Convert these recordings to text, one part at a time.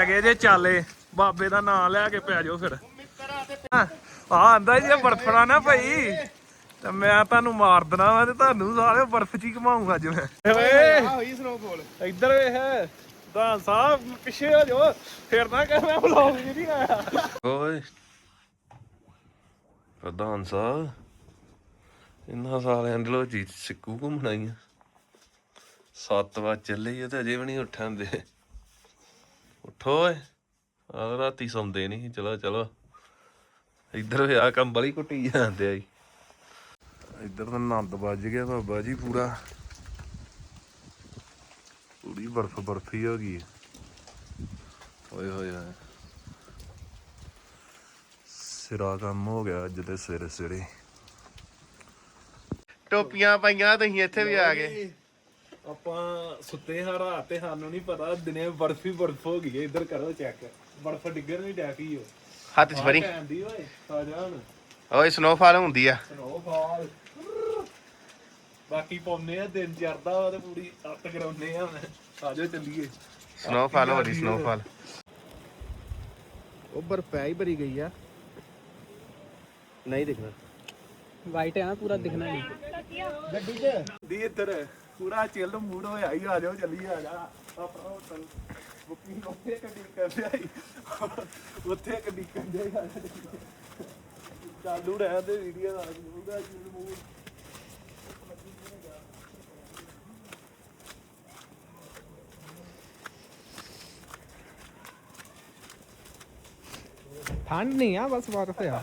ਹੈਗੇ ਜੇ ਚਾਲੇ ਬਾਬੇ ਦਾ ਨਾਮ ਲੈ ਕੇ ਪੈ ਜਾਓ ਫਿਰ। ਆ ਆਂਦਾ ਜੀ ਬਰਫੜਾ ਨਾ ਭਾਈ ਤੇ ਮੈਂ ਤੁਹਾਨੂੰ ਮਾਰ ਦੇਣਾ ਵਾ ਤੇ ਤੁਹਾਨੂੰ ਸਾਰੇ ਬਰਫ ਚ ਹੀ ਘਮਾਉਂਗਾ ਅੱਜ ਮੈਂ। ਓਏ। ਹੋਈ ਸਨੋਫਾਲ ਇੱਧਰ ਵੇਖ ਤਾਂ ਸਾਹਿਬ ਪਿੱਛੇ ਹੋ ਜਾਓ ਫਿਰ ਨਾ ਕਹਿ ਮੈਂ ਵਲੌਗ ਜੀ ਨਹੀਂ ਆਇਆ। ਓਏ ਪ੍ਰਧਾਨ ਸਾਹਿਬ ਇੰਨਾ ਸਾਲਿਆਂ ਦੇ ਲੋ ਜੀ ਸਿੱਕੂ ਘੁੰਮਣਾਈਆਂ ਸੱਤ ਵਜੇ ਚੱਲੇ ਤੇ ਅਜੇ ਵੀ ਨਹੀਂ ਉੱਠਣ ਦੇ ਉੱਠੋ ਓਏ। ਆ ਰਾਤੀ ਸੌਂਦੇ ਨਹੀਂ ਚਲੋ ਚਲੋ। ਇੱਧਰ ਵੀ ਆ ਕੰਬਲ ਹੀ ਕੁੱਟੀ ਜਾਂਦੇ ਆ ਜੀ। ਇੱਧਰ ਤਾਂ ਆਨੰਦ ਵੱਜ ਗਿਆ ਬਾਬਾ ਜੀ ਪੂਰਾ। ਪੂਰੀ ਬਰਫ ਬਰਫੀ ਹੋ ਗਈ। ਓਏ ਹੋਏ ਹੋਏ। ਸਿਰਾ ਕੰਮ ਹੋ ਗਿਆ ਅੱਜ ਤੇ ਸਵੇਰੇ ਸਵੇਰੇ ਟੋਪੀਆਂ ਪਾਈਆਂ ਤੁਸੀਂ ਇੱਥੇ ਵੀ ਆ ਗਏ। ਆਪਾਂ ਸੁੱਤੇ ਹਾਂ ਰਾਤ ਤੇ ਸਾਨੂੰ ਨਹੀਂ ਪਤਾ ਦਿਨੇ ਬਰਫ ਹੀ ਬਰਫ ਹੋ ਗਈ ਹੈ ਇੱਧਰ ਕਰੋ ਚੈੱਕ ਬਰਫ ਡਿੱਗਣ ਵੀ ਡੈ ਪਈ ਓ। ਹੱਥ 'ਚ ਫੜੀ। ਪੈਂਦੀ ਓਏ ਆ ਜਾਣ ਓਏ ਸਨੋਫਾਲ ਹੁੰਦੀ ਆ। ਸਨੋਫਾਲ ਬਾਕੀ ਪਾਉਨੇ ਆ ਦਿਨ ਚੜਦਾ ਵਾ ਤੇ ਪੂਰੀ ਅੱਤ ਕਰਾਉਨੇ ਆ ਹੁਣ ਆ ਜਾਓ ਚੱਲੀਏ। ਸਨੋਫਾਲ ਹੋ ਰਹੀ ਸਨੋਫਾਲ ਉਹ ਬਰਫ ਪੈ ਹੀ ਭਰੀ ਗਈ ਆ। ਨਹੀਂ ਦਿਖਣਾ ਵਾਈਟ ਹੈ ਨਾ ਪੂਰਾ ਦਿਖਣਾ ਨਹੀਂ। ਗੱਡੀ 'ਚ? ਦੀ ਇੱਧਰ ਪੂਰਾ ਚਿੱਲ ਮੂਡ ਹੋਇਆ ਹੀ ਆ ਜਾਓ ਚੱਲੀਏ ਆ ਜਾ। ਆਪਣਾ ਹੋਟਲ ਬੁਕਿੰਗ ਉੱਥੇ ਕੱਢੀ ਕਰਦੇ ਆਈ। ਉੱਥੇ ਕੱਢੀ ਕਰਦੇ ਆ ਚਾਲੂ ਰਹਿਣ ਦੇ ਵੀਡੀਓ ਦਾ ਉਹਦਾ ਚਿੱਲ ਮੂਡ ਠੰਡ ਨਹੀਂ ਆ ਬਸ ਬਰਫ ਆ।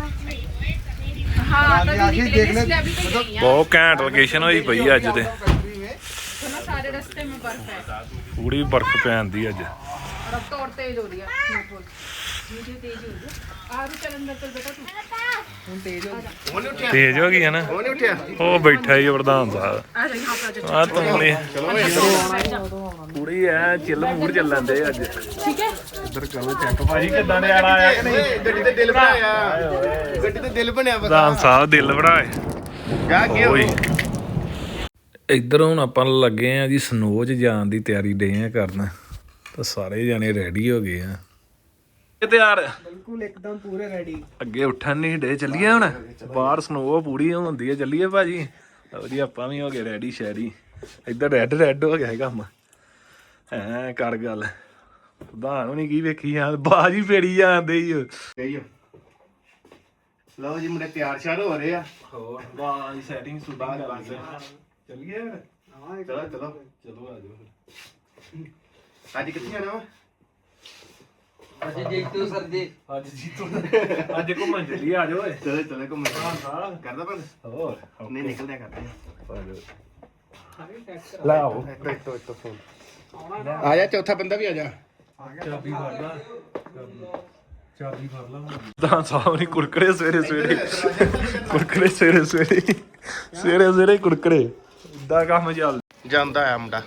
अभी तो यही है ਬਹੁਤ ਘੈਂਟ ਲੋਕੇਸ਼ਨ ਹੋਈ ਪਈ ਅੱਜ ਤੇ तो ना सारे रास्ते में बर्फ है ਪੂਰੀ ਬਰਫ਼ ਪੈਂਦੀ ਅੱਜ और अब तो और तेज हो रही है स्नोफॉल मुझे तेज हो रही है आरू चल अंदर चल बेटा तू ਤੇਜ਼ ਹੋ ਗਈ ਹੈ ਨਾ ਉਹ ਨਹੀਂ ਉੱਠਿਆ ਉਹ ਬੈਠਾ ਹੀ ਪ੍ਰਧਾਨ ਸਾਹਿਬ आ जा यहाँ पे आ जा ਆ ਤੁਮਨੇ ਪੂਰੀ ਐ ਚਿੱਲ ਮੂਡ ਚੱਲਣ ਦੇ ਅੱਜ। ਠੀਕ ਹੈ ਇੱਧਰ ਕਰੋ ਚੈੱਕ ਭਾਜੀ ਕਿੱਦਾਂ ਨੇ ਆਣਾ ਆਇਆ ਕਿ ਨਹੀਂ? ਗੱਡੀ ਤੇ ਦਿਲ ਬਣਾਇਆ। ਗੱਡੀ ਤੇ ਦਿਲ ਬਣਿਆ ਪਤਾ। ਰਾਮ ਸਾਹਿਬ ਦਿਲ ਬਣਾਏ। ਗਾ ਕੀ ਹੋਈ ਇੱਧਰ ਆਪਾਂ ਲੱਗੇ ਆ ਜੀ ਸਨੋਜ ਜਾਣ ਦੀ ਤਿਆਰੀ ਡੇ ਆ ਕਰਨ। ਤਾਂ ਸਾਰੇ ਜਾਣੇ ਰੈਡੀ ਹੋ ਗਏ ਆ। ਤਿਆਰ। ਬਿਲਕੁਲ ਇੱਕਦਮ ਪੂਰੇ ਰੈਡੀ ਅੱਗੇ ਉੱਠਣ ਨਹੀਂ ਡੇ ਚੱਲੀਏ ਹੁਣ। ਬਾਹਰ ਸਨੋ ਪੂਰੀ ਹੁੰਦੀ ਹੈ ਚੱਲੀਏ ਭਾਜੀ। ਲਓ ਆਪਾਂ ਵੀ ਹੋ ਗਏ ਰੈਡੀ ਸ਼ੈਰੀ। ਇੱਧਰ ਰੈਡ ਰੈੱਡ ਹੋ ਗਿਆ ਹੈਗਾ ਕੰਮ। ਐ ਕਰ ਗੱਲ। ਪ੍ਰਧਾਨ ਹੁਣੀ ਕੀ ਵੇਖੀ ਜਾਂ ਬਾਜੀ ਫੇੜੀ ਜਾਂਦੇ ਹੀ ਲਓ ਜੀ ਮੁੰਡੇ ਤਿਆਰ ਸ਼ਾਰ ਹੋ ਰਹੇ ਆ। ਹੋਰ ਬਾਜੀ ਸੈਟਿੰਗ ਸੁਧਾਰ ਬਸ, ਬਸ। ਚੱਲੀਏ ਫਿਰ? ਚਲੋ ਚਲੋ। ਚਲੋ ਆ ਜਾਓ ਫਿਰ। ਅੱਜ ਕਿੱਥੇ ਜਾਣਾ ਵਾ? ਅੱਜ ਜੀਤੋ ਅੱਜ ਘੁੰਮਣ ਚੱਲੀਏ ਆ ਜਾਓ ਓਏ। ਚਲੋ ਚਲੋ ਘੁੰਮਣ। ਹਾਂ ਕਰਦਾ ਬੰਦ ਹੋਰ ਨਹੀਂ ਨਿਕਲਦਿਆ ਕਰਦੇ ਲੈ ਆਓ। ਇੱਥੋਂ ਇੱਥੋਂ ਇੱਥੋਂ। ਫੋਨ ਆ ਜਾ ਚੌਥਾ ਬੰਦਾ ਵੀ ਆ ਜਾ। ਚਾਬੀ ਫੜ ਲਾ। ਚਾਬੀ ਫੜ ਲਾ ਤਾਂ ਸਾਹ ਨਹੀਂ ਕੁਰਕਰੇ ਸਵੇਰੇ ਸਵੇਰੇ। ਕੁਰਕਰੇ ਸਵੇਰੇ ਸਵੇਰੇ। ਸਵੇਰੇ ਸਵੇਰੇ ਕੁਰਕਰੇ ਇਦਾਂ ਕੰਮ ਚੱਲ ਜਾਂਦਾ ਆ ਮੁੰਡਾ।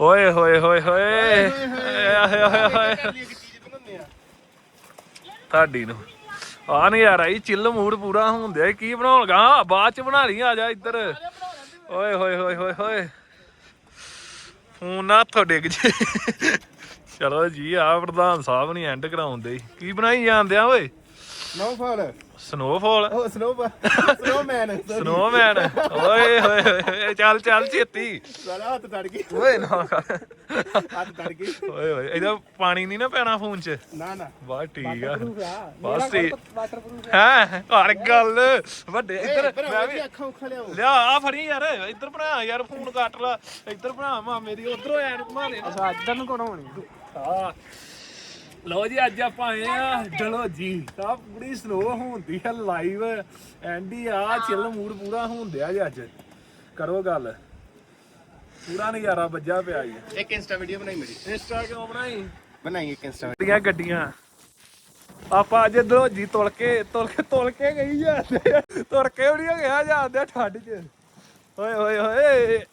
ਓਏ ਹੋਏ ਹੋਏ ਹੋਏ। ਹੋਏ ਹੋਏ। ਹੋਏ ਤੁਹਾਡੀ ਨੂੰ। ਆ ਨਹੀਂ ਯਾਰ ਚਿੱਲ ਮੂਡ ਪੂਰਾ ਹੁੰਦਿਆ ਕੀ ਬਣਾਉਣਗਾ? ਬਾਅਦ ਚ ਬਣਾ ਲਈ ਆ ਜਾ ਇੱਧਰ। ਓਏ, ਹੋਏ ਹੋਏ ਹੋਏ ਹੋਏ। ਫੋਨ ਨਾ ਹੱਥੋਂ ਡਿੱਗ ਜੇ। ਚਲੋ ਜੀ ਆ ਪ੍ਰਧਾਨ ਸਾਹਿਬ ਨਹੀਂ ਐਂਡ ਕਰਾਉਂਦੇ। ਕੀ ਬਣਾਈ ਜਾਂਦੇ ਆ, ਓਏ? ਸਨੋਫਾਲ ਸਨੋਫਾਲ ਉਹ ਸਨੋਫਾਲ ਸਨੋਮੈਨ ਸਨੋਮੈਨ ਓਏ ਹੋਏ ਹੋਏ ਚੱਲ ਚੱਲ ਛੇਤੀ। ਸਾਲਾ ਹੱਥ ਤੜ ਗਈ। ਓਏ ਨਾ। ਕਰ ਹੱਥ ਤੜ ਗਈ। ਓਏ ਹੋਏ ਇਹਦਾ ਪਾਣੀ ਨਹੀਂ ਨਾ ਪੈਣਾ ਫੋਨ 'ਚ? ਨਾ ਨਾ। ਬਸ ਠੀਕ ਆ। ਆ। ਬਸ ਠੀਕ ਵਾਟਰਪ੍ਰੂਫ ਹੈ ਹਰ ਗੱਲ। ਵੱਡੇ ਇੱਧਰ ਮੈਂ ਵੀ ਅੱਖਾਂ ਉੱਖਾਂ ਲਿਆਓ। ਲਿਆ ਆ ਫੜੀ ਯਾਰ ਇੱਧਰ ਬਣਾ ਯਾਰ ਫੋਨ ਕੱਟ ਲਾ। ਇੱਧਰ ਬਣਾ ਮਾ ਮੇਰੀ ਉਧਰੋਂ ਐਨ ਘੁਮਾ ਲੈ ਅੱਛਾ ਇੱਧਰ ਨੂੰ ਕੋਣ ਹੋਣੀ ਹਾਂ ਲਓ ਜੀ ਅੱਜ ਆਪਾਂ ਆਏ ਆ ਡਲੋ ਜੀ। ਤਾਂ ਪੂਰੀ ਸਨੋ ਹੁੰਦੀ ਹੈ ਲਾਈਵ ਐਂਡੀ ਆ ਚਿੱਲ ਮੂਡ ਪੂਰਾ ਹੁੰਦਿਆ ਜੀ ਅੱਜ। ਕਰੋ ਗੱਲ। ਪੂਰਾ ਨਜ਼ਾਰਾ ਵੱਜਾ ਪਿਆ ਜੀ। ਇੱਕ ਇੰਸਟਾ ਵੀਡੀਓ ਬਣਾਈ ਮੇਰੀ। ਇੰਸਟਾ ਕਿਉਂ ਬਣਾਈ? ਬਣਾਈ ਇੱਕ ਇੰਸਟਾ ਗੱਡੀਆਂ ਗੱਡੀਆਂ। ਆਪਾਂ ਅੱਜ ਦਲੋਜੀ ਤੁਲ ਕੇ ਤੁਲ ਕੇ ਤੁਲ ਕੇ ਗਈ ਜਾਂਦੇ ਆ। ਤੁਰ ਕੇ ਵੀ ਨਹੀਂ ਗਿਆ ਜਾਂਦੇ ਆ ਠੰਡ 'ਚ। ਓਏ ਓਏ ਓਏ।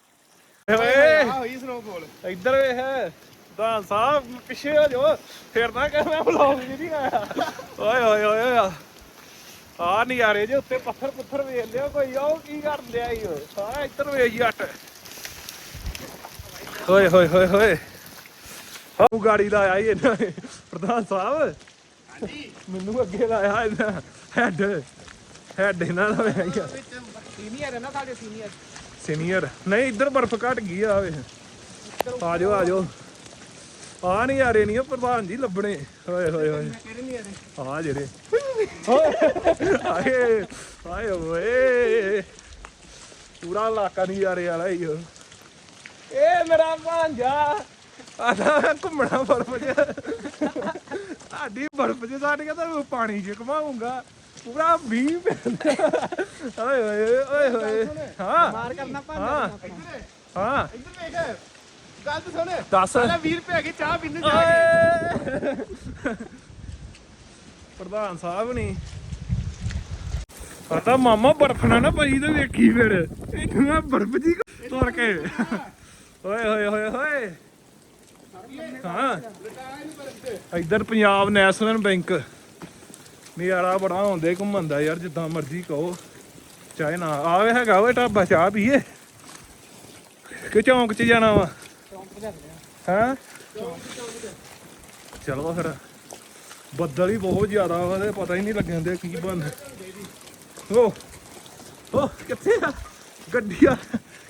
ਓਏ ਹੋਈ ਸਨੋਫਾਲ ਇੱਧਰ ਵੇਖ। ਤਾਂ ਸਾਹਿਬ ਪਿੱਛੇ ਹੋ ਜਾਓ। ਫਿਰ ਨਾ ਕਹਿ ਮੈਂ ਵਲੌਗ ਜੀ ਨਹੀਂ ਆਇਆ। ਓਏ ਓਏ ਓਏ ਆ ਆ ਨਜ਼ਾਰੇ ਜੇ ਉੱਤੇ ਪੱਥਰ ਪੁੱਥਰ ਵੇਖ ਲਿਓ ਕੋਈ ਉਹ ਕੀ ਕਰ ਲਿਆ ਈ ਓ ਆ ਇੱਧਰ ਵੇਖ ਜੱਟ ਓਏ ਹੋਏ ਹੋਏ ਹੋਏ ਹਾਂ ਗਾੜੀ ਦਾ ਆਇਆ ਇਹਨਾਂ ਨੇ। ਪ੍ਰਧਾਨ ਸਾਹਿਬ ਹਾਂਜੀ ਮੈਨੂੰ ਅੱਗੇ ਲਾਇਆ ਇਹਨਾਂ ਹੈਡ ਹੈਡ ਇਹਨਾਂ ਦਾ ਮੈਂ ਸੀਨੀਅਰ ਹੈ ਨਾ ਸਾਡੇ ਸੀਨੀਅਰ ਸੀਨੀਅਰ ਨਹੀਂ ਇੱਧਰ ਬਰਫ਼ ਘਟ ਗਈ ਆ ਵੇ ਆ ਜਾਓ ਆ ਜਾਓ। ਆ ਨਹੀਂ ਆ ਰਹੇ ਨਹੀਂ ਪ੍ਰਧਾਨ ਜੀ ਲੱਭਣੇ। ਓਏ ਹੋਏ ਹੋਏ। ਕਿਹੜੇ ਨਹੀਂ ਆ ਆ ਜਿਹੜੇ ਆਏ ਆਏ ਓਏ। ਪੂਰਾ ਇਲਾਕਾ ਨਹੀਂ ਆ ਰਿਹਾ ਵਾਲਾ ਹੀ। ਇਹ ਮੇਰਾ ਭਾਂਜਾ। ਆਦਾ ਘੁੰਮਣਾ ਬਰਫ਼ 'ਚ। ਸਾਡੀ ਬਰਫ਼ 'ਚ ਸਾਡ ਕੇ ਤਾਂ ਪਾਣੀ 'ਚ ਘਮਾਉਂਗਾ ਪੂਰਾ ਪੈਂਦਾ। ਓਏ ਓਏ ਓਏ ਹੋਏ। ਹਾਂ। ਮਾਰ ਕਰਨਾ ਹਾਂ। ਭਾਂਡਾ ਹਾਂ। ਇੱਧਰ ਵੇਖ। ਗੱਲ ਤਾਂ ਸੁਣ। ਦੱਸ। 20 ਰੁਪਏ ਹੈਗੇ ਚਾਹ ਪੀਣ ਨੂੰ ਓਏ ਪ੍ਰਧਾਨ ਸਾਹਿਬ ਨਹੀਂ ਪਤਾ ਮਾਮਾ ਬਰਫ ਨਾ ਨਾ ਪਈ ਤੇ ਵੇਖੀ ਫਿਰ। ਇਹਨੂੰ ਮੈਂ ਬਰਫ ਜੀ ਤੋੜ ਕੇ। ਓਏ ਹੋਏ ਹੋਏ ਹੋਏ ਹਾਂ। ਇੱਧਰ ਪੰਜਾਬ ਨੈਸ਼ਨਲ ਬੈਂਕ। ਨਜ਼ਾਰਾ ਬੜਾ ਆਉਂਦੇ ਘੁੰਮਣ ਦਾ ਯਾਰ ਜਿੱਦਾਂ ਮਰਜ਼ੀ ਕਹੋ। ਚਾਹੇ ਨਾ ਆਵੇ ਹੈਗਾ ਓਏ ਢਾਬਾ ਚਾਹ ਪੀਏ। ਕਿ ਚੌਂਕ 'ਚ ਜਾਣਾ ਵਾ। ਹਾਂ? ਚਲੋ ਫਿਰ। ਬੱਦਲ ਹੀ ਬਹੁਤ ਜ਼ਿਆਦਾ ਵਾ ਤੇ ਪਤਾ ਹੀ ਨਹੀਂ ਲੱਗਣ ਦੇ ਕੀ ਬਣ ਓ ਓ ਕਿੱਥੇ ਆ? ਗੱਡੀ ਆ।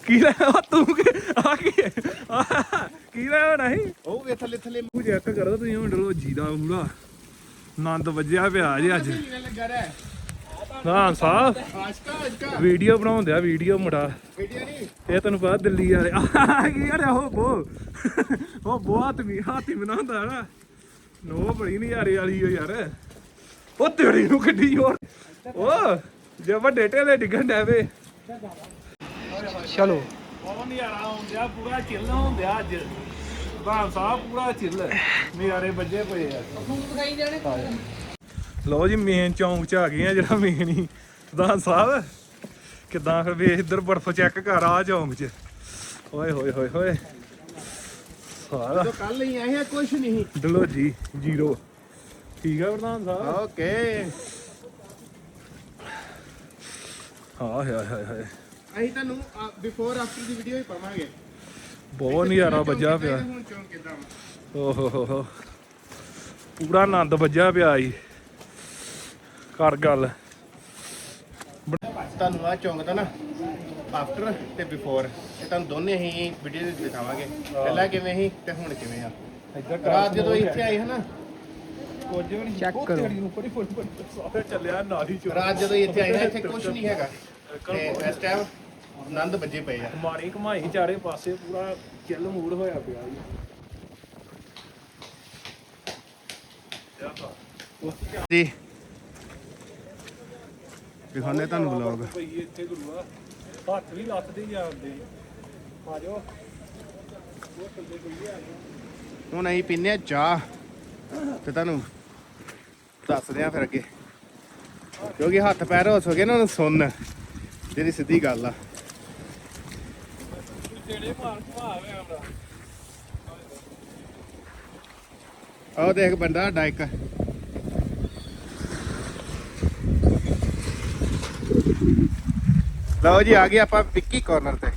ਕੀ ਲੈ ਆ? ਤੂੰ ਕਿ ਆ ਕੀ? ਕੀ ਲੈ ਨਹੀਂ ਉਹ ਵੇ ਥੱਲੇ ਥੱਲੇ ਉਹ ਚੈੱਕ ਕਰੋ ਤੁਸੀਂ ਹੁਣ ਡਲੋ ਜੀ ਦਾ ਪੂਰਾ ਆਨੰਦ ਵੱਜਿਆ ਪਿਆ ਜੀ ਅੱਜ। ਲੱਗਾ ਰਹਿ? ਹਾਂ ਸਾਹਿਬ ਵੀਡੀਓ ਬਣਾਉਂਦੇ ਆ ਵੀਡੀਓ ਮੁੰਡਾ। ਇਹ ਤੈਨੂੰ ਪਤਾ ਦਿੱਲੀ ਵਾਲੇ। ਕੀ ਯਾਰ ਉਹ ਬੋ। ਉਹ ਬਹੁਤ ਵੀ ਹਾਥੀ ਬਣਾਉਂਦਾ ਨਾ। ਨੋ ਬੜੀ ਨਜ਼ਾਰੇ ਵਾਲੀ ਓ ਯਾਰ। ਉਹ ਤੇੜੀ ਨੂੰ ਕੱਢੀ ਹੋਰ। ਉਹ ਜੇ ਵੱਡੇ ਢੇਲੇ ਡਿੱਗਣ ਡੈਵੇ ਚਲੋ। ਉਹ ਨਜ਼ਾਰਾ ਪੂਰਾ ਚਿੱਲ ਹੁੰਦਿਆ ਅੱਜ। ਸਾਹਿਬ ਪੂਰਾ ਚਿੱਲ। ਨਜ਼ਾਰੇ ਵੱਜੇ ਪਏ ਆ। ਦਿਖਾਈ ਜਾਣੇ। ਲਓ ਜੀ ਮੇਨ ਚੌਂਕ ਚ ਆ ਗਏ ਆ ਜਿਹੜਾ ਮੇਨ ਹੀ। ਪ੍ਰਧਾਨ ਸਾਹਿਬ ਕਿਦਾਂ ਫਿਰ ਵੇਖ ਇੱਧਰ ਬਰਫ਼ ਚੈੱਕ ਕਰ ਆ ਚੌਂਕ ਚ। ਓਏ ਹੋਏ ਹੋਏ ਹੋਏ। ਸਾਰਾ। ਜਦੋਂ ਕੱਲ ਹੀ ਆਏ ਆ ਕੁਛ ਨਹੀਂ। ਡਲੋ ਜੀ ਜ਼ੀਰੋ ਠੀਕ ਆ ਪ੍ਰਧਾਨ ਸਾਹਿਬ? ਓਕੇ। ਹਾਂ ਹਾਏ ਹਾਏ ਹਾਏ ਅਸੀਂ ਤੁਹਾਨੂੰ ਬਿਫੋਰ ਆਫਟਰ ਦੀ ਵੀਡੀਓ ਹੀ ਪਾਵਾਂਗੇ। ਬਹੁਤ ਨਜ਼ਾਰਾ ਵੱਜਾ ਪਿਆ। ਓਹੋ ਹੋ ਹੋ ਪੂਰਾ ਆਨੰਦ ਵੱਜਾ ਪਿਆ ਜੀ। ਕਰ ਗੱਲ। ਤੁਹਾਨੂੰ ਆ ਚੌਂਕ ਦਾ ਨਾ ਆਫਟਰ ਤੇ ਬਿਫੋਰ ਇਹ ਤੁਹਾਨੂੰ ਦੋਨੇ ਹੀ ਵੀਡੀਓ ਦੇ ਦਿਖਾਵਾਂਗੇ। ਪਹਿਲਾਂ ਕਿਵੇਂ ਸੀ ਤੇ ਹੁਣ ਕਿਵੇਂ ਆ? ਇੱਧਰ ਰਾਤ ਜਦੋਂ ਇੱਥੇ ਆਏ ਹਨਾ? ਕੁਝ ਵੀ ਨਹੀਂ Check ਕਰੋ। ਬੜੀ ਫੁੱਟ ਫੁੱਟ ਸਾਰੇ ਚੱਲਿਆ ਨਾਲ ਹੀ ਚੋ ਰਾਤ ਜਦੋਂ ਇੱਥੇ ਆਏ ਨਾ ਇੱਥੇ ਕੁਝ ਨਹੀਂ ਹੈਗਾ। ਤੇ ਇਸ ਟਾਈਮ ਆਨੰਦ ਵੱਜੇ ਪਏ ਆ। ਮਾਰੀ ਘਮਾਈ ਚਾਰੇ ਪਾਸੇ ਪੂਰਾ ਚਿੱਲ ਮੂਡ ਹੋਇਆ ਪਿਆ ਜੀ। ਜੀ। ਦਿਖਾਉਂਦੇ ਤੁਹਾਨੂੰ ਵਲੌਗ ਪਈ ਇੱਥੇ ਗੁਰੂਆ। ਹੱਥ ਵੀ ਲੱਥਦੇ ਜਾਂਦੇ ਆ ਜਾਓ। ਹੁਣ ਅਸੀਂ ਪੀਨੇ ਆ ਚਾਹ। ਤੇ ਤੁਹਾਨੂੰ ਦੱਸਦੇ ਆ ਫਿਰ ਅੱਗੇ। ਕਿਉਂਕਿ ਹੱਥ ਪੈਰ ਹੋ ਸਕੇ ਨਾ ਉਹਨੂੰ ਸੁਣ ਜਿਹੜੀ ਸਿੱਧੀ ਗੱਲ ਆ। ਆਹ ਦੇਖ ਬੰਦਾ ਸਾਡਾ ਇੱਕ। ਲਓ ਜੀ, ਆ ਗਏ ਆਪਾਂ ਵਿੱਕੀ ਕਾਰਨਰ ਤੇ।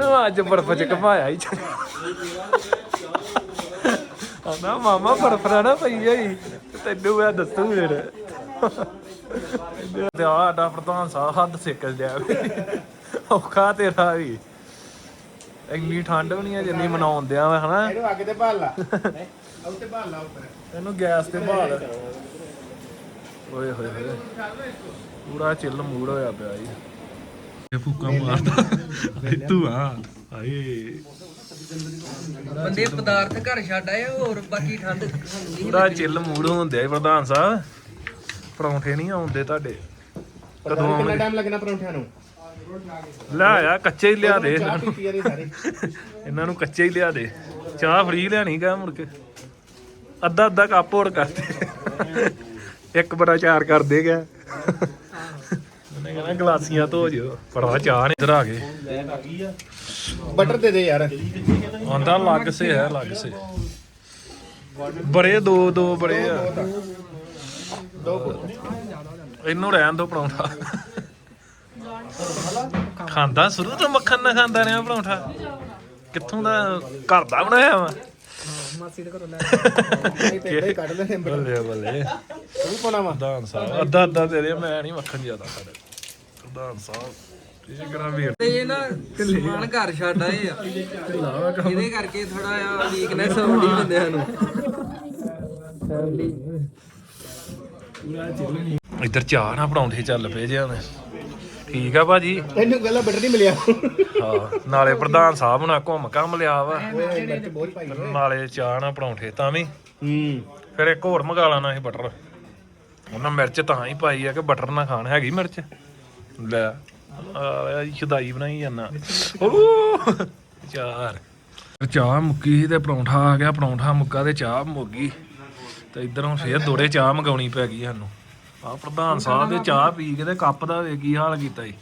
ਨਾ, ਅੱਜ ਬਰਫ ਚ ਘਮਾਇਆ ਹੀ ਨਾ, ਮਾਮਾ ਬਰਫ ਨਾ ਨਾ ਪਈ ਹੋਈ। ਤੈਨੂੰ ਮੈਂ ਦੱਸੂ ਫਿਰ। ਤੇ ਆ ਸਾਡਾ ਪ੍ਰਧਾਨ ਸਾਹਿਬ ਹੱਦ ਸਿੱਕ ਜਾਵੇ ਔਖਾ ਤੇਰਾ ਵੀ। ਇੰਨੀ ਠੰਡ ਵੀ ਨਹੀਂ ਹੈ ਜਿੰਨੀ ਮਨਾਉਣ ਦਿਆਂ ਵਾ ਹਨਾ? ਇਹਨੂੰ ਅੱਗ ਤੇ ਭਾਲ ਲਾ। ਉੱਤੇ ਭਾਲ ਲਾ ਉੱਪਰ। ਇਹਨੂੰ ਗੈਸ ਤੇ ਬਾਲ ਓਏ ਹੋਏ ਹੋਏ। ਪੂਰਾ ਚਿੱਲ ਮੂਡ ਹੋਇਆ ਪਿਆ ਜੀ। ਇਹ ਫੂਕਾ ਮਾਰਦਾ। ਤੂੰ ਆ ਹਾਏ। ਬੰਦੇ ਪਦਾਰਥ ਘਰ ਛੱਡ ਆਏ ਹੋਰ ਬਾਕੀ ਠੰਡ ਪੂਰਾ ਚਿੱਲ ਮੂਡ ਹੁੰਦਿਆ ਜੀ ਪ੍ਰਧਾਨ ਸਾਹਿਬ। ਪਰੌਂਠੇ ਨਹੀਂ ਆਉਂਦੇ ਤੁਹਾਡੇ। ਕਦੋਂ ਕਿੰਨਾ ਟਾਈਮ ਲੱਗਣਾ ਪਰੌਂਠਿਆਂ ਨੂੰ? ਲੈ ਆ ਕੱਚੇ ਹੀ ਲਿਆ ਦੇ। ਚਾਹ ਪੀਤੀ ਯਾਰ ਇਹ ਸਾਰੇ ਇਹਨਾਂ ਨੂੰ ਕੱਚੇ ਹੀ ਲਿਆ ਦੇ। ਚਾਹ ਫਰੀ ਲੈਣੀ ਗਾ ਮੁੜ ਕੇ। ਅੱਧਾ ਅੱਧਾ ਕੱਪ ਹੋਰ ਕਰ ਦੇ। ਇੱਕ ਬੜਾ ਚਾਰ ਕਰ ਦੇ ਗਿਆ। ਉਹਨੇ ਕਹਿੰਦਾ ਗਲਾਸੀਆਂ ਧੋ ਜਿਓ। ਫੜਾ ਚਾਹ ਨੇ ਇਧਰ ਆ ਗਏ। ਬਟਰ ਦੇ ਦੇ ਯਾਰ। ਆਂਦਾ ਲੱਗ ਸੇ ਹੈ ਲੱਗ ਸੇ। ਬੜੇ ਦੋ ਦੋ ਬੜੇ ਆ। ਇਹਨੂੰ ਰਹਿਣ ਦੋ ਪਰੌਂਠਾ। ਖਾਂਦਾ ਸ਼ੁਰੂ ਤੋਂ ਮੱਖਣ ਨਾ ਖਾਂਦਾ ਰਿਹਾ ਪਰੌਂਠਾ। ਕਿੱਥੋਂ ਦਾ ਘਰ ਦਾ ਬਣਾਇਆ ਵਾ? ਮਾਸੀ ਦੇ ਘਰੋਂ ਲੈ ਤੇ ਕੱਢ ਲੈਣੇ ਬੱਲੇ ਬੱਲੇ। ਤੂੰ ਪਾਉਣਾ ਵਾ? ਪ੍ਰਧਾਨ ਸਾਹਿਬ। ਅੱਧਾ ਅੱਧਾ ਦੇ ਦੇ ਮੈਂ ਨਹੀਂ ਮੱਖਣ ਜ਼ਿਆਦਾ ਖਾਦਾ ਪ੍ਰਧਾਨ ਸਾਹਿਬ ਇਹ ਕਰਾਂ ਵੀਰ ਤੇ ਇਹ ਨਾ ਸਮਾਨ ਘਰ ਛੱਡ ਆਏ ਆ। ਇਹਦੇ ਕਰਕੇ ਥੋੜਾ ਜਿਹਾ ਵੀਕਨੈਸ ਆਉਂਦੀ ਬੰਦਿਆਂ ਨੂੰ। ਇੱਧਰ ਚਾਹ ਨਾ ਪੜਾਉਂਦੇ ਚੱਲ ਪਏ ਜੇ ਹੁਣ। ਠੀਕ ਆ ਭਾਜੀ। ਇਹਨੂੰ ਗੱਲਾਂ ਬਟਰ ਨਹੀਂ ਮਿਲਿਆ। ਹਾਂ ਨਾਲੇ ਪ੍ਰਧਾਨ ਸਾਹਿਬ ਹੁਣਾ ਘੁੰਮ ਘੰਮ ਲਿਆ ਵਾ। ਓਏ ਮਿਰਚ ਬਹੁਤ ਪਾਈ ਓਏ ਨਾਲੇ ਚਾਹ ਨਾ ਪਰੌਂਠੇ ਤਾਂ ਵੀ। ਹੂੰ। ਫਿਰ ਇੱਕ ਹੋਰ ਮੰਗਾ ਲੈਣਾ ਸੀ ਬਟਰ। ਉਹਨਾਂ ਮਿਰਚ ਤਾਂ ਹੀ ਪਾਈ ਆ ਕਿ ਬਟਰ ਨਾ ਖਾਣ। ਹੈਗੀ ਮਿਰਚ? ਲੈ ਆ ਛਦਾਈ ਬਣਾਈ ਜਾਂਦਾ। ਚਾਰ। ਚਾਹ ਮੁੱਕੀ ਸੀ ਤੇ ਪਰੌਂਠਾ ਆ ਗਿਆ। ਪਰੌਂਠਾ ਮੁੱਕਾ ਤੇ ਚਾਹ ਮੁੱਕ ਗਈ। ਤੇ ਇਧਰੋਂ ਫੇਰ ਦੋਰੇ ਚਾਹ ਮੰਗਾਉਣੀ ਪੈ ਗਈ ਸਾਨੂੰ। ਆ ਪ੍ਰਧਾਨ ਸਾਹਿਬ ਦੇ ਚਾਹ ਪੀ ਕੇ ਤੇ ਕੱਪ ਦਾ ਵੇ ਕੀ ਹਾਲ ਕੀਤਾ ਜੀ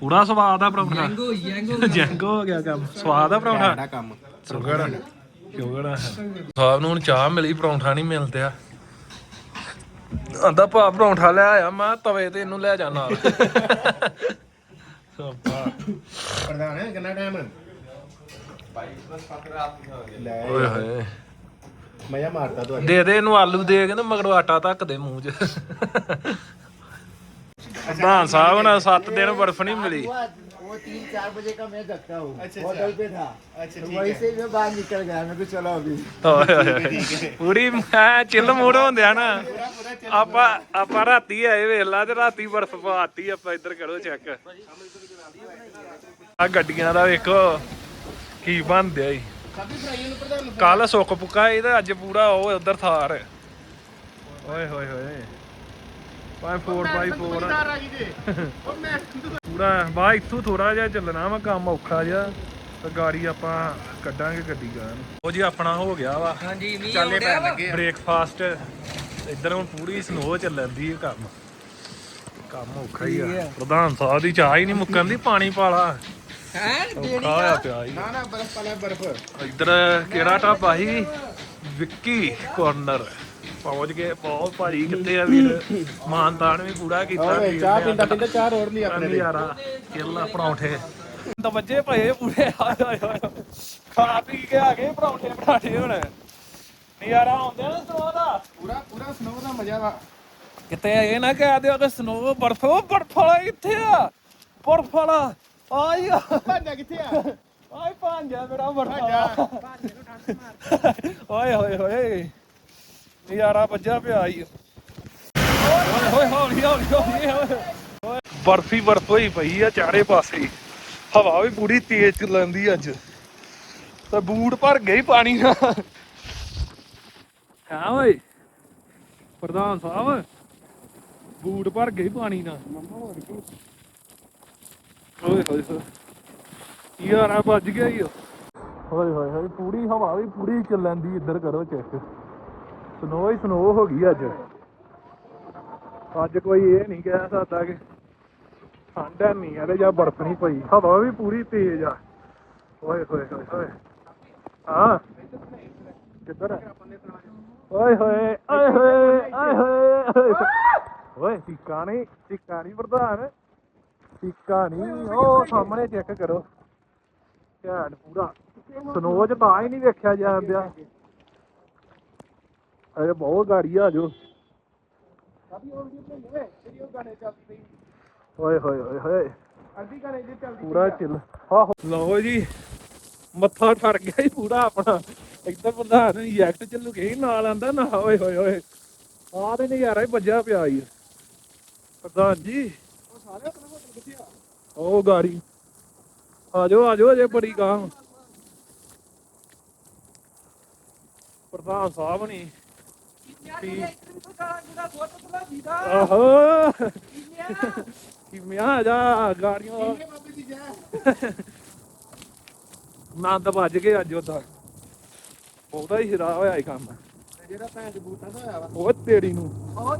ਪੂਰਾ ਸਵਾਦ ਆ ਪਰੌਂਠਾ। ਯੈਂਗੋ ਯੈਂਗੋ ਜੰਗ ਹੋ ਗਿਆ ਕੰਮ। ਸਵਾਦ ਆ ਪਰੌਂਠਾ? ਸਾਡਾ ਕੰਮ। ਸ਼ੁਗਰ ਹੈ ਸਾਹਿਬ ਨੂੰ ਹੁਣ ਚਾਹ ਮਿਲੀ ਪਰੌਂਠਾ ਨਹੀਂ ਮਿਲਦਿਆ ਆਂਦਾ ਭਾ ਪਰੌਂਠਾ ਲੈ ਆਇਆ ਮੈਂ ਤਵੇ ਤੇ ਇਹਨੂੰ ਲੈ ਜਾ ਨਾਲ। ਸੋਪਾ। ਪ੍ਰਧਾਨ ਹੈ ਕਿੰਨਾ ਟਾਈਮ ਲੈ ਓਏ ਹੋਏ। ਮਜ਼ਾ ਮਾਰਦਾ ਤੂੰ ਦੇ ਦੇ ਇਹਨੂੰ ਆਲੂ ਦੇ ਕੇ ਨਾ ਮਗਰੋਂ ਆਟਾ ਧੱਕ ਦੇ ਮੂੰਹ 'ਚ ਪ੍ਰਧਾਨ ਸਾਹਿਬ ਨਾਲ 7 ਦਿਨ ਬਰਫ਼ ਨਹੀਂ ਮਿਲੀ वो तीन चार बजे का मैं जगता हूँ अच्छा, होटल पे था ਅੱਛਾ तो वहीं से मैं बाहर निकल गया मैं भी चलो अभी ਓਏ ਹੋਏ ਹੋਏ ਪੂਰੀ ਮੈਂ ਚਿੱਲ ਮੂਡ ਹੁੰਦਿਆ ਨਾ ਆਪਾਂ ਆਪਾਂ ਰਾਤੀ ਆਏ ਵੇਖ ਲਾ ਤੇ ਰਾਤੀ ਬਰਫ਼ ਪਾਤੀ ਆਪਾਂ ਇੱਧਰ ਕਰੋ ਚੈੱਕ ਆ ਗੱਡੀਆਂ ਦਾ ਵੇਖੋ ਕੀ ਬਣਦਿਆ ਈ ਕੱਲ ਸੁੱਕ ਪੁੱਕਾ ਇਹ ਤੇ ਅੱਜ ਪੂਰਾ ਉਹ ਉਧਰ ਥਾਰ ਓਏ ਹੋਏ ਹੋਏ। 5 4 ਆ। ਗਈ ਜੇ ਉਹ ਮੈਂ ਪੂਰਾ ਬਾ ਇੱਥੋਂ ਥੋੜਾ ਜਿਹਾ ਚੱਲਣਾ ਵਾ ਕੰਮ ਔਖਾ ਜਿਹਾ। ਤੇ ਗਾੜੀ ਆਪਾਂ ਕੱਢਾਂਗੇ ਗੱਡੀ ਗਾਂ ਉਹ ਜੀ ਆਪਣਾ ਹੋ ਗਿਆ ਵਾ। ਹਾਂਜੀ ਮੀਂਹ ਚਾਲੇ ਪੈਣ ਲੱਗੇ ਬ੍ਰੇਕਫਾਸਟ ਇੱਧਰ ਹੁਣ ਪੂਰੀ ਸਨੋ ਚੱਲਣ ਦੀ ਕੰਮ। ਕੰਮ ਔਖਾ ਹੀ ਆ। ਪ੍ਰਧਾਨ ਸਾਹਿਬ ਦੀ ਚਾਹ ਹੀ ਨਹੀਂ ਮੁੱਕਣ ਦੀ ਪਾਣੀ ਪਾਲਾ ਹੈ? ਔਖਾ ਹੋਇਆ ਪਿਆ ਹੀ ਨਾ ਨਾ ਬਰਫ ਪਾਲਾ ਬਰਫ। ਇੱਧਰ ਕਿਹੜਾ ਢਾਬਾ ਸੀ? ਵਿੱਕੀ ਕਾਰਨਰ ਪਹੁੰਚ ਗਏ ਬਹੁਤ ਭਾਰੀ। ਕਿੱਥੇ ਆ ਵੀਰ? ਮਾਨਤਾਨ ਵੀ ਪੂਰਾ ਕੀਤਾ ਓਏ ਵੀਰ ਚਾਹ ਨੇ। ਪੀਂਦਾ ਪੀਂਦਾ ਚਾਹ ਰੋੜ ਲਈ ਆਪਣੇ ਦੇ ਯਾਰਾ ਕਿੱਲਾ ਪਰੌਂਠੇ। ਤਾਂ ਬੱਜੇ ਪਏ ਪੂਰੇ। ਹਾਏ ਹਾਏ ਹਾਏ ਖਾ ਪੀ ਕੇ ਆ ਗਏ ਪਰੌਂਠੇ ਪਰਾਠੇ ਹੁਣ। ਨਜ਼ਾਰਾ ਆਉਂਦਾ ਨਾ ਸਨੋ ਦਾ। ਪੂਰਾ ਪੂਰਾ ਸਨੋ ਦਾ ਮਜ਼ਾ ਵਾ। ਕਿਤੇ ਇਹ ਨਾ ਕਹਿ ਦਿਓ ਕਿ ਸਨੋ ਬਰਫ ਉਹ ਬਰਫ ਵਾਲਾ ਕਿੱਥੇ ਆ? ਬਰਫ ਵਾਲਾ। ਆਈ ਆ। ਭਾਂਡਾ ਕਿੱਥੇ ਆ? ਆਈ ਭਾਂਜਾ ਮੇਰਾ ਬਰਫ ਵਾਲਾ ਓਏ ਹੋਏ ਹੋਏ ਨਜ਼ਾਰਾ ਵੱਜਾ ਪਿਆ ਈ ਓਏ ਹੋਏ ਹੌਲੀ ਹੌਲੀ ਹੌਲੀ ਓਏ। ਬਰਫੀ ਬਰਫ ਹੋਈ ਪਈ ਆ ਚਾਰੇ ਪਾਸੇ। ਹੀ। ਹਵਾ ਵੀ ਪੂਰੀ ਤੇਜ਼ ਚੱਲਦੀ ਅੱਜ। ਤੇ ਬੂਟ ਭਰ ਗਏ ਈ ਪਾਣੀ ਨਾਲ। ਹਾਂ ਓਏ ਪ੍ਰਧਾਨ ਸਾਹਿਬ ਬੂਟ ਭਰ ਗਏ ਈ ਪਾਣੀ ਨਾਲ। ਓਏ ਹੋਏ ਹੋਏ। ਯਾਰ ਆ ਵੱਜ ਗਿਆ ਈ ਓ। ਹੋਏ ਹੋਏ ਹੋਏ, ਪੂਰੀ ਹਵਾ ਵੀ ਪੂਰੀ ਚੱਲਣ ਦੀ ਇੱਧਰ ਕਰੋ ਚੈੱਕ। ਸਨੋ ਹੀ ਸਨੋ ਹੋ ਗਈ ਅੱਜ। ਅੱਜ ਕੋਈ ਇਹ ਨਹੀਂ ਕਹਿ ਸਕਦਾ ਕਿ ਠੰਡ ਹੈ ਨਹੀਂ ਆ ਤੇ ਜਾਂ ਬਰਫ਼ ਨਹੀਂ ਪਈ। ਹਵਾ ਵੀ ਪੂਰੀ ਤੇਜ਼ ਆ। ਓਏ ਹੋਏ ਹੋਏ ਹੋਏ। ਹਾਂ। ਕਿੱਧਰ ਹੈ ਓਏ ਹੋਏ ਓਏ ਹੋਏ ਓਏ ਹੋਏ ਓਏ ਟਿੱਕਾ ਨਹੀਂ ਟਿੱਕਾ ਨਹੀਂ ਪ੍ਰਧਾਨ। ਟਿੱਕਾ ਨਹੀਂ ਉਹ ਸਾਹਮਣੇ ਚੈੱਕ ਕਰੋ। ਘੈਂਟ ਪੂਰਾ। ਸਨੋ ਤਾਂ ਹੀ ਨਹੀਂ ਵੇਖਿਆ ਜਾਂਦਿਆ ਅਰੇ ਬਹੁਤ ਗਾੜੀ ਆ ਜੋ ਓਏ ਹੋਏ ਹੋਏ ਹੋਏ। ਅੱਧੀ ਘੰਟੇ ਜੇ ਚੱਲਦੀ ਪੂਰਾ ਚਿੱਲ ਆਹੋ। ਲਓ ਜੀ, ਮੱਥਾ ਠਰ ਗਿਆ ਹੀ ਪੂਰਾ ਆਪਣਾ। ਇੱਧਰ ਪ੍ਰਧਾਨ ਐਕਟ ਚੱਲੂ ਗਈ ਨਾਲ ਆਂਦਾ ਨਾ। ਓਏ ਹੋਏ ਹੋਏ। ਆ ਤੇ ਨਜ਼ਾਰਾ ਹੀ ਵੱਜਿਆ ਪਿਆ ਈ ਪ੍ਰਧਾਨ ਜੀ। ਉਹ ਉਹ ਗਾੜੀ। ਆਜੋ ਆਜੋ ਅਜੇ ਬੜੀ ਗਾਂ ਪ੍ਰਧਾਨ ਸਾਹਿਬ ਨਹੀਂ ਆਹੋ। ਕਿਵੇਂ ਆ ਜਾ ਗਾੜੀਆਂ ਨੰਦ ਵੱਜ ਗਏ ਅੱਜ ਉਹਦਾ ਬਹੁਤਾ ਹੀ ਹਿਰਾ ਹੋਇਆ ਹੀ ਕੰਮ। ਜਿਹੜਾ ਭੈਣ ਦੇ ਬੂਟਾਂ ਦਾ ਹੋਇਆ ਵਾ। ਉਹ ਤੇਰੀ ਨੂੰ।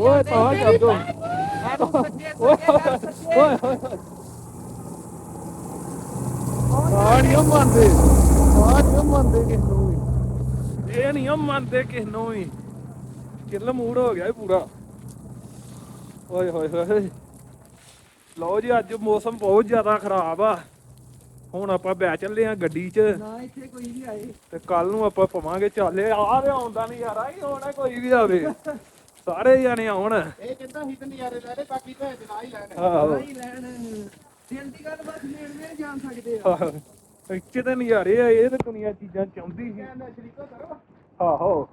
ਓਏ ਤਾਂ ਕਰ ਦੋ ਓਏ ਓਏ ਆ ਨਹੀਂ ਮੰਨਦੇ ਆ ਨਹੀਂ ਮੰਨਦੇ। ਕਿਸ ਨੂੰ ਵੀ। ਇਹ ਨਹੀਂ ਮੰਨਦੇ ਕਿਸ ਨੂੰ ਵੀ। ਕਿੱਲ ਮੂਡ ਹੋ ਗਿਆ ਪੂਰਾ। ਓਏ ਹੋਏ ਹੋਏ ਲਓ ਜੀ ਅੱਜ ਮੌਸਮ ਬਹੁਤ ਜ਼ਿਆਦਾ ਖਰਾਬ ਆ। ਹੁਣ ਆਪਾਂ ਬੈ ਚੱਲੇ ਆ ਗੱਡੀ 'ਚ। ਨਾ ਇੱਥੇ ਕੋਈ ਨਹੀਂ ਆਏ। ਤੇ ਕੱਲ ਨੂੰ ਆਪਾਂ ਪਵਾਂਗੇ ਚੱਲੇ। ਆ ਤੇ ਆਉਂਦਾ ਨਹੀਂ ਯਾਰ ਆਈ ਹੋਣਾ ਕੋਈ ਵੀ ਆਵੇ। ਸਾਰੇ ਜਾਣੇ ਆਉਣ। ਇਹ ਕਹਿੰਦਾ ਹੀ ਤੇ ਨਜ਼ਾਰੇ ਲੈ ਲੈ ਬਾਕੀ ਭੈਣ ਦੇ ਨਾ ਹੀ ਲੈਣ। ਆਹੋ। ਨਹੀਂ ਲੈਣ। ਦਿਲ ਦੀ ਗੱਲ ਬਸ ਨੇੜ ਨੇੜ ਜਾਣ ਸਕਦੇ ਆ। ਆਹੋ। ਇੱਥੇ ਤਾਂ ਨਜ਼ਾਰੇ ਆ ਇਹ ਤਾਂ ਦੁਨੀਆ ਚੀਜ਼ਾਂ ਚਾਹੁੰਦੀ ਸੀ। ਸ਼ਰੀਕੋ ਕਰੋ ਆਹੋ।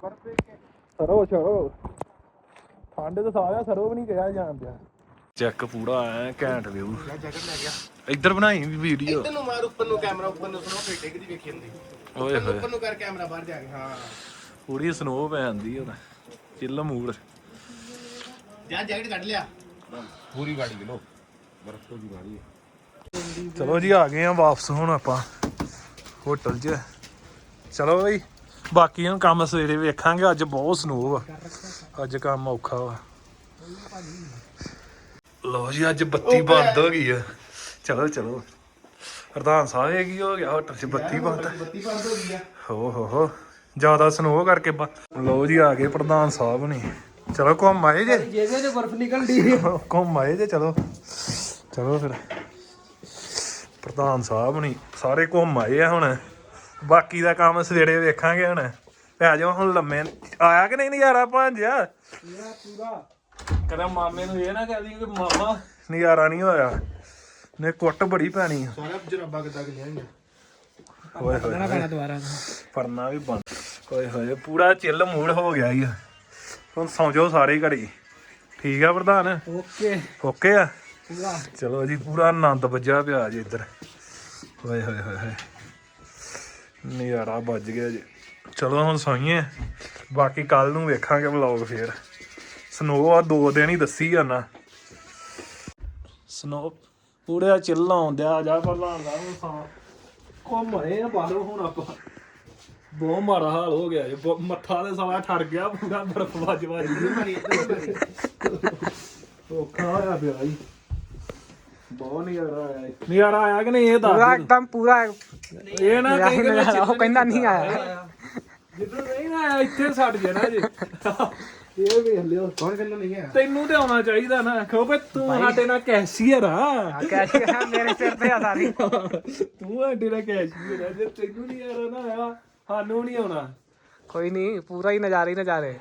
ਸਰੋ ਛੜੋ ਠੰਡ ਤਾਂ ਸਾਰਿਆ ਸਰੋ ਵੀ ਨਹੀਂ ਕਿਹਾ ਜਾਂਦਿਆ ਚੈੱਕ ਪੂਰਾ ਐ ਘੈਂਟ ਵਿਊ। ਜੈਕਟ ਲੈ ਗਿਆ। ਇੱਧਰ ਬਣਾਈ ਵੀ ਵੀਡੀਓ ਇੱਧਰ ਨੂੰ ਮਾਰ ਉੱਪਰ ਨੂੰ ਕੈਮਰਾ ਉੱਪਰ ਨੂੰ ਸੁਣੋ ਫੇਟੇ ਕਿਦੀ ਵੇਖੀ ਹੁੰਦੀ। ਓਏ ਹੋਏ। ਉੱਪਰ ਨੂੰ ਕਰ ਕੈਮਰਾ ਬਾਹਰ ਜਾ ਕੇ ਹਾਂ। ਪੂਰੀ ਸਨੋ ਪੈਂਦੀ ਹੁਣ ਚਿੱਲ ਮੂਡ ਜਾ ਜੈਕਟ ਕੱਢ ਲਿਆ। ਪੂਰੀ ਗਾੜੀ ਕਿਲੋ ਬਰਫ ਤੋਂ ਦੀ ਗਾੜੀ ਚਲੋ ਜੀ ਆ ਗਏ ਆ ਵਾਪਸ ਹੁਣ ਆਪਾਂ ਹੋਟਲ 'ਚ। ਚਲੋ ਬਈ ਬਾਕੀ ਹੁਣ ਕੰਮ ਸਵੇਰੇ ਵੇਖਾਂਗੇ ਅੱਜ ਬਹੁਤ ਸਨੋ ਆ ਅੱਜ ਕੰਮ ਔਖਾ ਵਾ। ਲੋ ਜੀ ਅੱਜ ਬੱਤੀ ਬੰਦ ਹੋ ਗਈ ਆ। ਚਲੋ ਚਲੋ। ਪ੍ਰਧਾਨ ਸਾਹਿਬ ਇਹ ਕੀ ਹੋ ਗਿਆ? ਹੋਟਲ 'ਚ ਬੱਤੀ ਬੰਦ ਬੱਤੀ ਬੰਦ ਹੋ ਗਈ ਆ। ਹੋ ਹੋ ਹੋ। ਜ਼ਿਆਦਾ ਸਨੋ ਕਰਕੇ ਲੋ ਜੀ ਆ ਗਏ ਪ੍ਰਧਾਨ ਸਾਹਿਬ ਨੇ ਚਲੋ ਘੁੰਮ ਆਏ ਜੇ। ਜਿਹਦੇ ਚ ਬਰਫ਼ ਨਿਕਲਦੀ ਘੁੰਮ ਆਏ ਜੇ ਚਲੋ। ਚਲੋ ਫਿਰ। ਪ੍ਰਧਾਨ ਸਾਹਿਬ ਨਹੀਂ ਸਾਰੇ ਘੁੰਮ ਆਏ ਆ ਹੁਣ। ਬਾਕੀ ਦਾ ਕੰਮ ਸਵੇਰੇ ਵੇਖਾਂਗੇ ਹੁਣ। ਪੈ ਜਾਓ ਹੁਣ ਲੰਮੇ। ਆਇਆ ਕਿ ਨਹੀਂ ਨਜ਼ਾਰਾ ਭਾਂਜਿਆ ਪੂਰਾ ਪੂਰਾ। ਕਦੇ ਮਾਮੇ ਨੂੰ ਇਹ ਨਾ ਕਹਦੀ ਕਿ ਮਾਮਾ ਨਜ਼ਾਰਾ ਨਹੀਂ ਹੋਇਆ। ਨੇ ਕੁੱਟ ਬੜੀ ਪੈਣੀ ਆ। ਸਾਰਾ ਜਰਾਬਾ ਕਿੱਦਾਂ ਕਿੰਨੀਆਂ ਹੋਈਆਂ? ਹੋਏ ਹੋਏ ਹੋਏ। ਦੁਬਾਰਾ। ਪਰਨਾ ਵੀ ਬੰਦ। ਹੋਏ ਹੋਏ ਪੂਰਾ ਚਿੱਲ ਮੂਡ ਹੋ ਗਿਆ ਹੀ ਹੁਣ ਸੌਂ ਜਾਓ ਸਾਰੇ ਘੜੀ। ਠੀਕ ਆ ਪ੍ਰਧਾਨ? ਓਕੇ। ਓਕੇ ਆ? ਪੂਰਾ। ਚਲੋ ਜੀ ਪੂਰਾ ਆਨੰਦ ਵੱਜਿਆ ਪਿਆ ਜੀ ਇੱਧਰ। ਹੋਏ ਹੋਏ ਹੋਏ ਹੋਏ। ਨਜ਼ਾਰਾ ਵੱਜ ਗਿਆ ਜੀ। ਚਲੋ ਹੁਣ ਸੌਈਏ। ਬਾਕੀ ਕੱਲ ਨੂੰ ਵੇਖਾਂਗੇ ਵਲੌਗ ਫੇਰ। ਸਨੋ ਆ ਦੋ ਦਿਨ ਹੀ ਦੱਸੀ ਆ ਨਾ। ਸਨੋ ਪੂਰਾ ਚਿੱਲ ਆਉਂਦਿਆ ਜਾ ਪ੍ਰਧਾਨ ਦਾ ਨੂੰ ਸਾਂ ਘੁੰਮ ਰਹੇ ਆ ਬਾਹਰੋਂ ਹੁਣ ਆਪਾਂ ਬਹੁਤ ਮਾੜਾ ਹਾਲ ਹੋ ਗਿਆ ਜੀ ਮੱਥਾ ਤੇ ਸਾਲਾ ਠਰ ਗਿਆ ਪੂਰਾ ਬਰਫ ਵੱਜ ਵੱਜ ਗਈ। ਔਖਾ ਹੋਇਆ ਪਿਆ ਜੀ। ਬਹੁਤ ਨਜ਼ਾਰਾ ਆਇਆ ਜੀ। ਨਜ਼ਾਰਾ ਆਇਆ ਕਿ ਨਹੀਂ ਇਹ ਦੱਸ ਪੂਰਾ ਦੇ। ਇੱਕਦਮ ਪੂਰਾ ਇਹ ਨਾ ਕਹੀ ਕਿ ਮੈਂ ਉਹ ਕਹਿੰਦਾ ਨਹੀਂ ਆਇਆ। ਜਿੱਦੋਂ ਨਹੀਂ ਨਾ ਆਇਆ ਇੱਥੇ ਛੱਡ ਜਾਣਾ ਜੀ। ਇਹ ਵੇਖ ਲਿਓ ਕੌਣ ਕਹਿੰਦਾ ਨਹੀਂ ਹੈ। ਤੈਨੂੰ ਤੇ ਆਉਣਾ ਚਾਹੀਦਾ ਨਾ ਕਿਉਂਕਿ ਤੂੰ ਸਾਡੇ ਨਾਲ ਕੈਸ਼ੀਅਰ ਆ ਕੈਸ਼ ਮੇਰੇ ਸਿਰ ਤੇ ਆ ਸਾਰੀ। ਤੂੰ ਸਾਡੇ ਨਾਲ ਕੈਸ਼ੀਅਰ ਆ ਜੇ ਤੈਨੂੰ ਨਹੀਂ ਆਣਾ ਨਾ ਸਾਨੂੰ ਨਹੀਂ ਆਉਣਾ। ਕੋਈ ਨਹੀਂ ਪੂਰਾ ਹੀ ਨਜ਼ਾਰੇ ਹੀ ਨਜ਼ਾਰੇ।